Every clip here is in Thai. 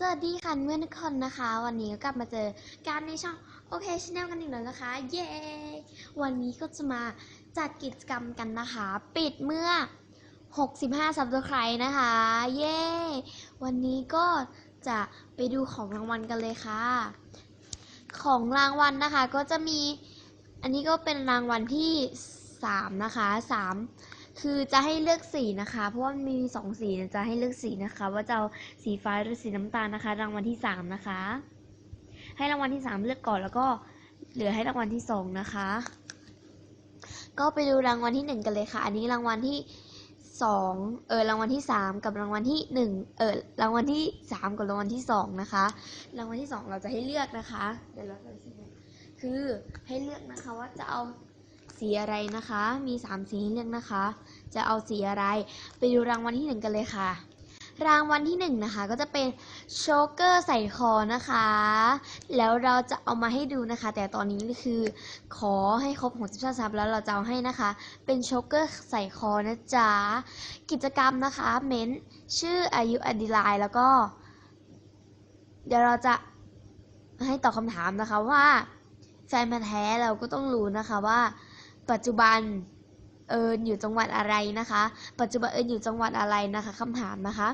สวัสดีค่ะเพื่อนทุกคนนะคะ วันนี้ก็กลับมาเจอการในช่องโอเคชแนลกันอีกแล้วนะคะ เย้วันนี้ก็จะมาจัดกิจกรรมกันนะคะ ปิดเมื่อ 65 subscribe นะคะ เย้วันนี้ก็จะไปดูของรางวัลกันเลยค่ะ ของรางวัลนะคะก็จะมี อันนี้ก็เป็นรางวัลที่ 3 นะคะ 3 คือจะให้เลือกสีนะคะ เพราะว่ามันมีสองสีจะให้เลือกสีนะคะ ว่าจะเอาสีฟ้าหรือสีน้ำตาลนะคะ รางวัลที่สามนะคะ ให้รางวัลที่สามเลือกก่อนแล้วก็เหลือให้รางวัลที่สองนะคะ ก็ไปดูรางวัลที่หนึ่งกันเลยค่ะ อันนี้รางวัลที่สองเออรางวัลที่สามกับรางวัลที่หนึ่งเออรางวัลที่สามกับรางวัลที่สองนะคะ รางวัลที่สองเราจะให้เลือกนะคะเดี๋ยวเราจะคือให้เลือกนะคะว่าจะเอา สีอะไรนะคะ มีสามสีให้เลือกนะคะ จะเอาสีอะไร ไปดูรางวัลที่หนึ่งกันเลยค่ะ รางวัลที่หนึ่งนะคะ ก็จะเป็นโชกเกอร์ใส่คอนะคะ แล้วเราจะเอามาให้ดูนะคะ แต่ตอนนี้คือขอให้ครบ60ซับแล้วเราจะเอาให้นะคะ เป็นโชกเกอร์ใส่คอนะจ๊ะ กิจกรรมนะคะ เม้นชื่ออายุอดีไลแล้วก็ เดี๋ยวเราจะให้ตอบคำถามนะคะว่าแฟนพันธ์แท้เราก็ต้องรู้นะคะว่า ปัจจุบันเอิญอยู่จังหวัดอะไรนะคะ ปัจจุบันเอิญอยู่จังหวัดอะไรนะคะคำถามนะคะ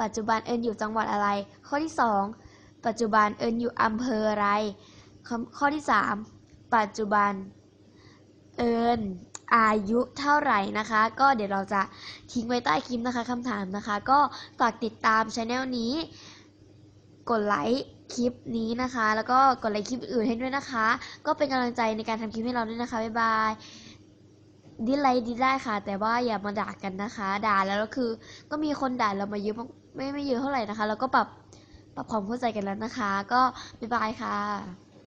ปัจจุบันเอิญอยู่จังหวัดอะไร ข้อที่ 2 ปัจจุบันเอิญอยู่อำเภออะไร ข้อที่ 3 ปัจจุบันเอิญอายุเท่าไหร่นะคะ ก็เดี๋ยวเราจะทิ้งไว้ใต้คลิปนะคะคำถามนะคะ ก็ฝากติดตามช anel นี้ กดไลค์ คลิปนี้นะคะ แล้วก็กดไลค์คลิปอื่นให้ด้วยนะคะ ก็เป็นกำลังใจในการทำคลิปให้เราด้วยนะคะ บ๊ายบาย ดิไลค์ดิได้ค่ะ แต่ว่าอย่ามาด่ากันนะคะ ด่าแล้วก็คือ ก็มีคนด่าเรามาเยอะไม่ไม่เยอะเท่าไหร่นะคะ แล้วก็ปรับปรับความเข้าใจกันแล้วนะคะ ก็บ๊ายบายค่ะ